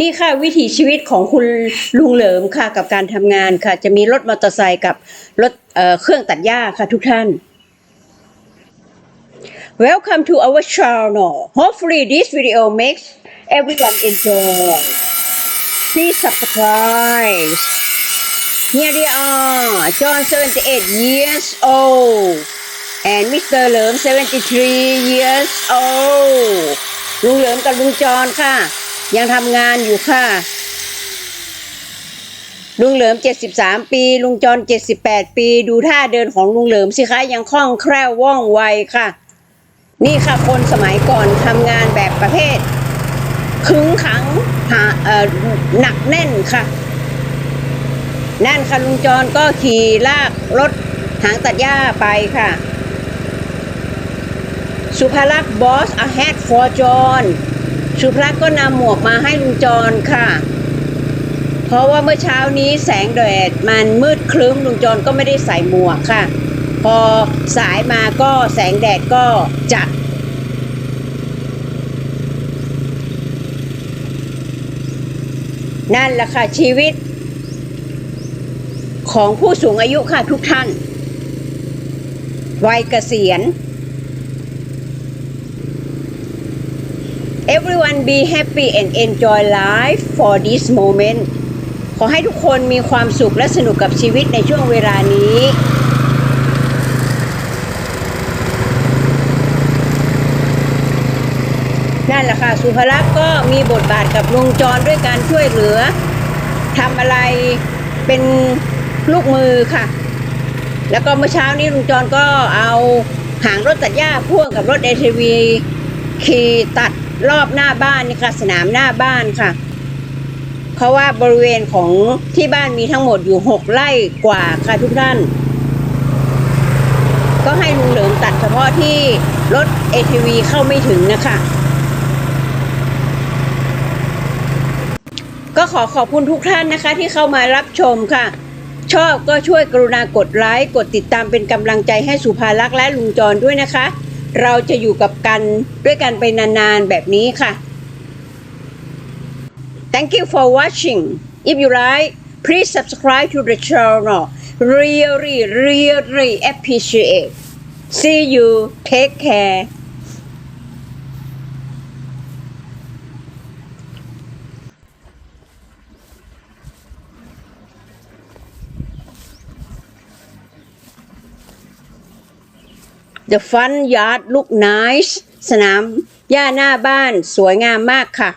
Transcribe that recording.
นี่ค่ะวิถีชีวิตของคุณลุงเหลิมค่ะกับการทำงานค่ะ จะมีรถมอเตอร์ไซค์กับรถเเครื่องตัดหญ้าค่ะทุกท่าน Welcome to our channel. Hopefully this video makes everyone enjoy. Please subscribe. Here they are. John 78 years old and Mr. เหลิม73 years old. ลุงเหลิมกับลุงจรค่ะ ยังทำงานอยู่ค่ะ ลุงเหลิม 73 ปี ลุงจร 78 ปี ดูท่าเดินของลุงเหลิมสิคะ ยังคล่องแคล่วว่องไวค่ะ นี่ค่ะคนสมัยก่อนทำงานแบบประเภทขึงขังหาหนักแน่นค่ะ นั่นค่ะลุงจรก็ขี่ลากรถหางตัดหญ้าไปค่ะ สุภลักษณ์บอส a hat for John สุภลักษ์ก็นำหมวกมาให้ลุงจรค่ะ เพราะว่าเมื่อเช้านี้แสงแดดมันมืดครึ้มลุงจรก็ไม่ได้ใส่หมวกค่ะ พอสายมาก็แสงแดดก็จัดนั่นแหละค่ะชีวิต ของผู้สูงอายุค่ะทุกท่าน วัยเกษียณ Everyone be happy and enjoy life for this moment ขอให้ทุกคนมีความสุขและสนุกกับชีวิตในช่วงเวลานี้ นั่นแหละค่ะ สุภลักษ์ก็มีบทบาทกับลุงจรด้วยการช่วยเหลือทำอะไรเป็นลูกมือค่ะ แล้วก็เมื่อเช้านี้ลุงจรก็เอาหางรถตัดหญ้าพ่วงกับรถ ATV ขี่ตัด รอบหน้าบ้านนี่ค่ะ สนามหน้าบ้านค่ะ เพราะว่าบริเวณของที่บ้านมีทั้งหมดอยู่หกไร่กว่าค่ะทุกท่าน ก็ให้ลุงเหลิมตัดเฉพาะที่รถ ATV เข้าไม่ถึงนะคะก็ขอขอบคุณทุกท่านนะคะ ที่เข้ามารับชมค่ะ ชอบก็ช่วยกรุณากดไลค์กดติดตามเป็นกำลังใจให้สุภาลักษณ์และลุงจรด้วยนะคะ เราจะอยู่กับกันด้วยกันไปนานๆแบบนี้ค่ะ Thank you for watching. If you like, please subscribe to the channel. Really, really appreciate. See you. Take care. The front yard look nice สนามหญ้าหน้าบ้านสวยงามมากค่ะ